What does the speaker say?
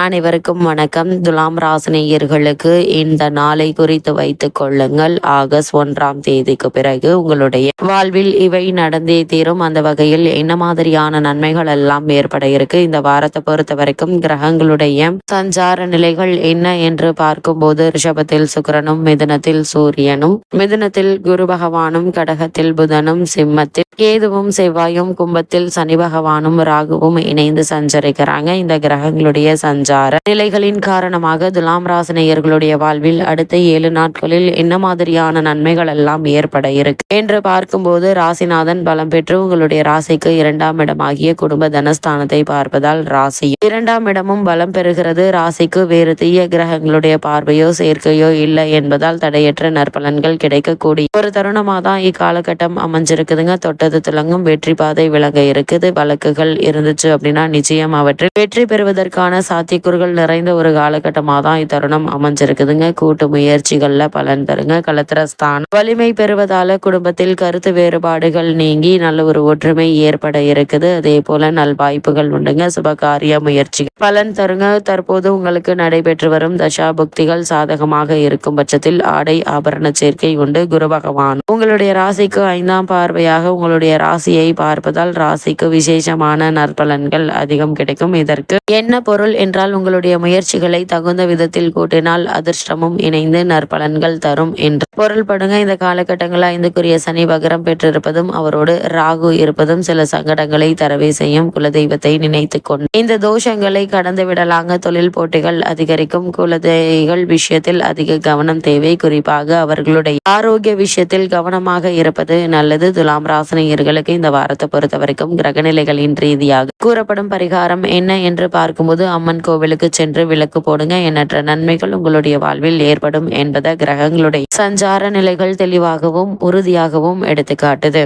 அனைவருக்கும் வணக்கம். துலாம் ராசினியர்களுக்கு இந்த நாளை குறித்து வைத்துக் கொள்ளுங்கள். ஆகஸ்ட் ஒன்றாம் தேதிக்கு பிறகு உங்களுடைய வாழ்வில் இவை நடந்தே தீரும். அந்த வகையில் என்ன மாதிரியான நன்மைகள் எல்லாம் ஏற்பட இருக்கு? இந்த வாரத்தை பொறுத்த வரைக்கும் கிரகங்களுடைய சஞ்சார நிலைகள் என்ன என்று பார்க்கும்போது ரிஷபத்தில் சுக்கிரனும் மிதுனத்தில் சூரியனும் மிதுனத்தில் குரு பகவானும் கடகத்தில் புதனும் சிம்மத்தில் கேதுவும் செவ்வாயும் கும்பத்தில் சனி பகவானும் ராகுவும் இணைந்து சஞ்சரிக்கிறாங்க. இந்த கிரகங்களுடைய சஞ்சார நிலைகளின் காரணமாக துலாம் ராசினியர்களுடைய வாழ்வில் அடுத்த ஏழு நாட்களில் என்ன மாதிரியான நன்மைகள் எல்லாம் ஏற்பட இருக்கு? என்று பார்க்கும்போது ராசிநாதன் பலம் பெற்று உங்களுடைய ராசிக்கு இரண்டாம் இடமாகிய குடும்ப தனஸ்தானத்தை பார்ப்பதால் ராசி இரண்டாம் இடமும் பலம் பெறுகிறது. ராசிக்கு வேறு தீய கிரகங்களுடைய பார்வையோ சேர்க்கையோ இல்லை என்பதால் தடையற்ற நற்பலன்கள் கிடைக்கக்கூடிய ஒரு தருணமாக தான் இக்காலகட்டம் அமைஞ்சிருக்குதுங்க. தொட்டது துலங்கும் வெற்றி பாதை விளங்க இருக்குது. வழக்குகள் இருந்துச்சு அப்படின்னா நிச்சயம் அவற்றில் வெற்றி பெறுவதற்கான சாத்தியக்கூறுகள் நிறைந்த ஒரு காலகட்டமாக தான் இத்தருணம் அமைஞ்சிருக்குதுங்க. கூட்டு முயற்சிகளில் பலன் தருங்க. கலத்திரஸ்தானம் வலிமை பெறுவதால குடும்பத்தில் கருத்து வேறுபாடுகள் நீங்கி நல்ல ஒரு ஒற்றுமை ஏற்பட இருக்குது. அதே போல நல் வாய்ப்புகள் உண்டுங்க. சுபகாரிய முயற்சி பலன் தருங்க. தற்போது உங்களுக்கு நடைபெற்று வரும் தசா புக்திகள் சாதகமாக இருக்கும் பட்சத்தில் ஆடை ஆபரண சேர்க்கை உண்டு. குரு பகவான் உங்களுடைய ராசிக்கு ஐந்தாம் பார்வையாக உங்களுடைய ராசியை பார்ப்பதால் ராசிக்கு விசேஷமான நற்பலன்கள் அதிகம் கிடைக்கும். இதற்கு என்ன பொருள் என்றால் உங்களுடைய முயற்சிகளை தகுந்த விதத்தில் கூட்டினால் அதிர்ஷ்டமும் இணைந்து நற்பலன்கள் தரும் என்று. பொருள்படுங்க இந்த காலகட்டங்களில் ஐந்துக்குரிய சனி பகரம் பெற்றிருப்பதும் அவரோடு ராகு இருப்பதும் சில சங்கடங்களை தரவே செய்யும் குலதெய்வத்தை நினைத்து கொண்டு இந்த தோஷங்களை கடந்து விடலாங்க. தொழில் போட்டிகள் அதிகரிக்கும். குலதெய்கள் விஷயத்தில் அதிக கவனம் தேவை. குறிப்பாக அவர்களுடைய ஆரோக்கிய விஷயத்தில் கவனமாக இருப்பது நல்லது. துலாம் ராசினியர்களுக்கு இந்த வாரத்தை பொறுத்தவரைக்கும் கிரகநிலைகளின் ரீதியாக கூறப்படும் பரிகாரம் என்ன என்று பார்க்கும்போது அம்மன் கோவிலுக்கு சென்று விளக்கு போடுங்க. எண்ணற்ற நன்மைகள் உங்களுடைய வாழ்வில் ஏற்படும் என்பதை கிரகங்களுடைய சஞ்சார நிலைகள் தெளிவாகவும் உறுதியாகவும் எடுத்துக்காட்டுது.